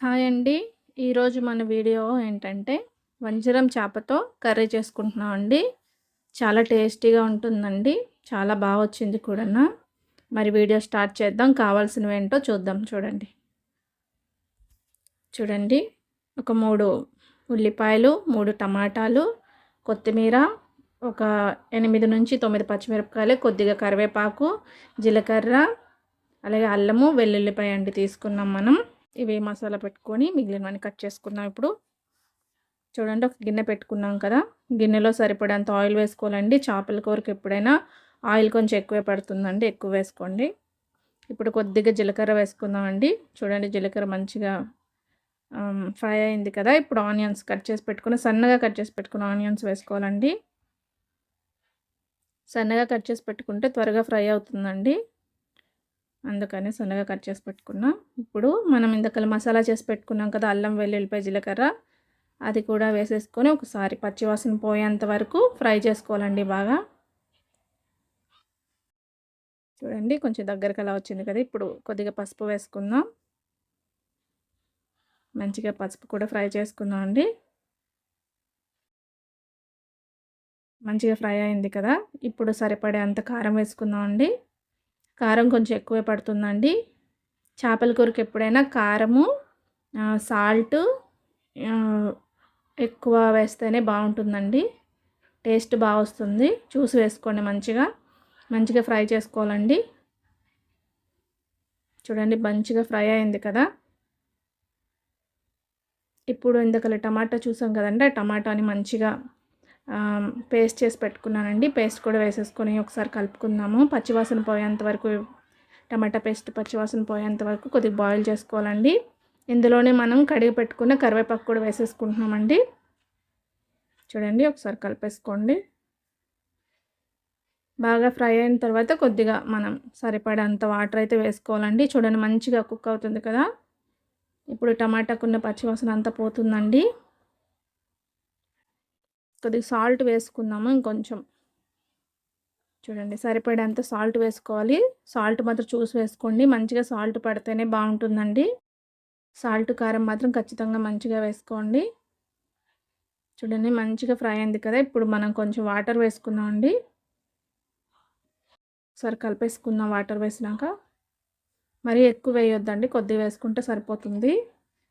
Hi అండి. ఈరోజు మన వీడియో ఏంటంటే వంజరం చేపతో కర్రీ చేసుకుంటున్నాం అండి. చాలా టేస్టీగా ఉంటుందండి. చాలా బాగా వచ్చింది కూడా మరి వీడియో స్టార్ట్ చేద్దాం. కావాల్సినవి ఏంటో చూద్దాం. చూడండి. చూడండి. ఒక మూడు ఉల్లిపాయలు మూడు టమాటాలు కొత్తిమీర ఒక ఎనిమిది నుంచి తొమ్మిది పచ్చిమిరపకాయలు కొద్దిగా కరివేపాకు జీలకర్ర అలాగే అల్లము వెల్లుల్లిపాయ అండి తీసుకున్నాం మనం. ఇవే మసాలా పెట్టుకొని మిగిలినవన్నీ కట్ చేసుకున్నాం ఇప్పుడు. చూడండి ఒక గిన్నె పెట్టుకున్నాం కదా. గిన్నెలో సరిపడేంత ఆయిల్ వేసుకోవాలండి. చేపల కూరకు ఎప్పుడైనా ఆయిల్ కొంచెం ఎక్కువే పడుతుందండి ఎక్కువ వేసుకోండి. ఇప్పుడు కొద్దిగా జీలకర్ర వేసుకుందామండి. చూడండి జీలకర్ర మంచిగా ఫ్రై అయింది కదా. ఇప్పుడు ఆనియన్స్ కట్ చేసి పెట్టుకుని సన్నగా కట్ చేసి పెట్టుకున్న ఆనియన్స్ వేసుకోవాలండి. సన్నగా కట్ చేసి పెట్టుకుంటే త్వరగా ఫ్రై అవుతుందండి. అందుకని సన్నగా కట్ చేసి పెట్టుకున్నాం. ఇప్పుడు మనం ఇందకల మసాలా చేసి పెట్టుకున్నాం కదా అల్లం వెల్లుల్లిపాయ జీలకర్ర అది కూడా వేసేసుకొని ఒకసారి పచ్చివాసన పోయేంత వరకు ఫ్రై చేసుకోవాలండి బాగా. చూడండి కొంచెం దగ్గరకు అలా వచ్చింది కదా ఇప్పుడు కొద్దిగా పసుపు వేసుకుందాం. మంచిగా పసుపు కూడా ఫ్రై చేసుకుందాం అండి. మంచిగా ఫ్రై అయింది కదా ఇప్పుడు సరిపడే అంత కారం వేసుకుందాం అండి. కారం కొంచెం ఎక్కువే పడుతుందండి. చేపల కూరకి ఎప్పుడైనా కారము సాల్ట్ ఎక్కువ వేస్తేనే బాగుంటుందండి. టేస్ట్ బాగా వస్తుంది. చూసి వేసుకోండి మంచిగా. మంచిగా ఫ్రై చేసుకోవాలండి. చూడండి మంచిగా ఫ్రై అయింది కదా. ఇప్పుడు ఇందుకల టమాటా చూసాం కదండి ఆ టమాటాని మంచిగా పేస్ట్ చేసి పెట్టుకున్నానండి. పేస్ట్ కూడా వేసేసుకొని ఒకసారి కలుపుకుందాము. పచ్చివాసన పోయేంత వరకు టమాటా పేస్ట్ పచ్చివాసన పోయేంత వరకు కొద్దిగా బాయిల్ చేసుకోవాలండి. ఇందులోనే మనం కడిగి పెట్టుకున్న కరివేపాకు కూడా వేసేసుకుంటున్నామండి. చూడండి ఒకసారి కలిపేసుకోండి. బాగా ఫ్రై అయిన తర్వాత కొద్దిగా మనం సరిపడేంత వాటర్ అయితే వేసుకోవాలండి. చూడండి మంచిగా కుక్ అవుతుంది కదా. ఇప్పుడు టమాటాకున్న పచ్చివాసన అంతా పోతుందండి. కొద్దిగా సాల్ట్ వేసుకుందాము ఇంకొంచెం. చూడండి సరిపడేంత సాల్ట్ వేసుకోవాలి. సాల్ట్ మాత్రం చూసి వేసుకోండి. మంచిగా సాల్ట్ పడితేనే బాగుంటుందండి. సాల్ట్ కారం మాత్రం ఖచ్చితంగా మంచిగా వేసుకోండి. చూడండి మంచిగా ఫ్రై అయింది కదా. ఇప్పుడు మనం కొంచెం వాటర్ వేసుకుందామండి. ఒకసారి కలిపేసుకుందాం వాటర్ వేసినాక. మరీ ఎక్కువ వేయొద్దండి. కొద్దిగా వేసుకుంటే సరిపోతుంది.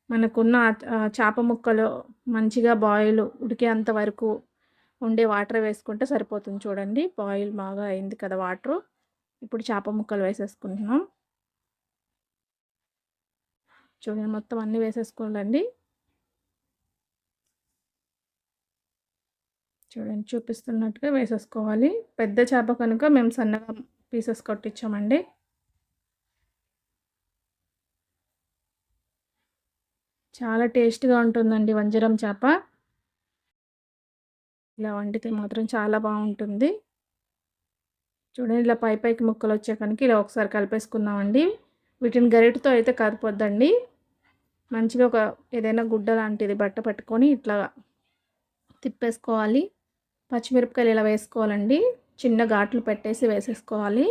మనకున్న చేప ముక్కలు మంచిగా బాయిల్ ఉడికేంత వరకు ఉండే వాటర్ వేసుకుంటే సరిపోతుంది చూడండి. బాయిల్ బాగా అయింది కదా వాటర్. ఇప్పుడు చేప ముక్కలు వేసేసుకుంటున్నాం. చూడండి మొత్తం అన్నీ వేసేసుకోవాలండి చూడండి చూపిస్తున్నట్టుగా వేసేసుకోవాలి. పెద్ద చేప కనుక మేము సన్నగా పీసెస్ కొట్టించామండి. చాలా టేస్ట్గా ఉంటుందండి వంజరం చేప. ఇలా వండితే మాత్రం చాలా బాగుంటుంది. చూడండి ఇలా పై పైకి ముక్కలు వచ్చే కనుక ఇలా ఒకసారి కలిపేసుకుందామండి. వీటిని గరిటతో అయితే కదిపోద్దండి. మంచిగా ఒక ఏదైనా గుడ్డ లాంటిది బట్ట పట్టుకొని ఇట్లా తిప్పేసుకోవాలి. పచ్చిమిరపకాయలు ఇలా వేసుకోవాలండి. చిన్న ఘాట్లు పెట్టేసి వేసేసుకోవాలి.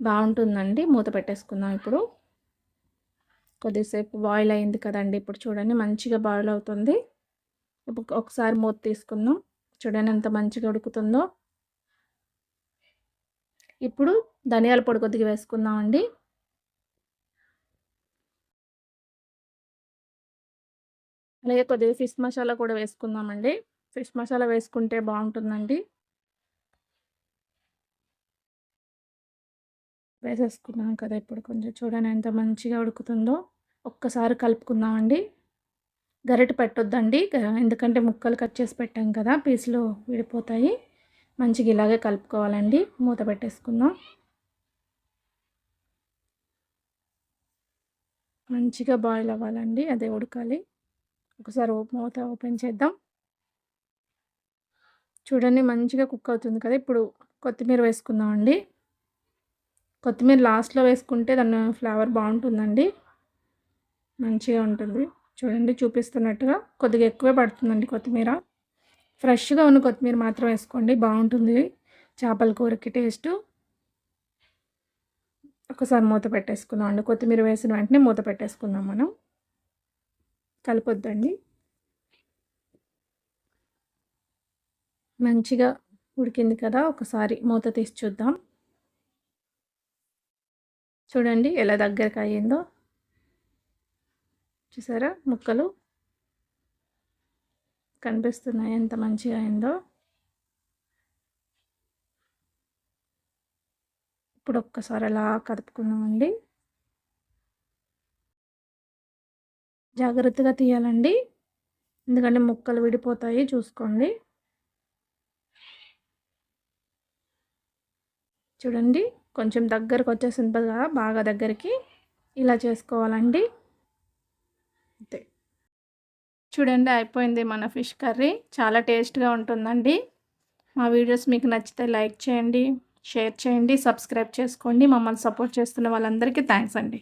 బాగుంటుందండి. మూత పెట్టేసుకుందాం ఇప్పుడు. కొద్దిసేపు బాయిల్ అయింది కదండి. ఇప్పుడు చూడండి మంచిగా బాయిల్ అవుతుంది. ఇప్పుడు ఒకసారి మూత తీసుకుందాం. చూడండి ఎంత మంచిగా ఉడుకుతుందో. ఇప్పుడు ధనియాల పొడి కొద్దిగా వేసుకుందామండి. అలాగే కొద్దిగా ఫిష్ మసాలా కూడా వేసుకుందామండి. ఫిష్ మసాలా వేసుకుంటే బాగుంటుందండి. వేసేసుకున్నాం కదా ఇప్పుడు కొంచెం చూడండి ఎంత మంచిగా ఉడుకుతుందో. ఒక్కసారి కలుపుకుందామండి. గరిట పెట్టొద్దండి. ఎందుకంటే ముక్కలు కట్ చేసి పెట్టాం కదా పీసులు విడిపోతాయి. మంచిగా ఇలాగే కలుపుకోవాలండి. మూత పెట్టేసుకుందాం. మంచిగా బాయిల్ అవ్వాలండి. అదే ఉడకాలి. ఒకసారి మూత ఓపెన్ చేద్దాం. చూడండి మంచిగా కుక్ అవుతుంది కదా. ఇప్పుడు కొత్తిమీర వేసుకుందామండి. కొత్తిమీర లాస్ట్లో వేసుకుంటే దాని ఫ్లేవర్ బాగుంటుందండి. మంచిగా ఉంటుంది. చూడండి చూపిస్తున్నట్టుగా కొద్దిగా ఎక్కువే పడుతుందండి కొత్తిమీర. ఫ్రెష్గా ఉన్న కొత్తిమీర మాత్రం వేసుకోండి. బాగుంటుంది. చేపల కూరకి టేస్ట్. ఒకసారి మూత పెట్టేసుకుందాం అండి. కొత్తిమీర వేసిన వెంటనే మూత పెట్టేసుకుందాం మనం. కలపొద్దండి. మంచిగా ఉడికింది కదా. ఒకసారి మూత తీసి చూద్దాం. చూడండి ఎలా దగ్గరకు అయ్యిందో చూసారా ముక్కలు? కనిపిస్తున్నాయి ఎంత మంచిగా అయిందో. ఇప్పుడు ఒక్కసారి అలా కదుపుకుందామండి. జాగ్రత్తగా తీయాలండి. ఎందుకంటే ముక్కలు విడిపోతాయి చూసుకోండి. చూడండి. కొంచెం దగ్గరకు వచ్చేసింది కదా బాగా దగ్గరికి. ఇలా చేసుకోవాలండి. అంతే. చూడండి అయిపోయింది మన ఫిష్ కర్రీ. చాలా టేస్ట్గా ఉంటుందండి. మా వీడియోస్ మీకు నచ్చితే లైక్ చేయండి షేర్ చేయండి సబ్స్క్రైబ్ చేసుకోండి. మమ్మల్ని సపోర్ట్ చేస్తున్న వాళ్ళందరికీ థ్యాంక్స్ అండి.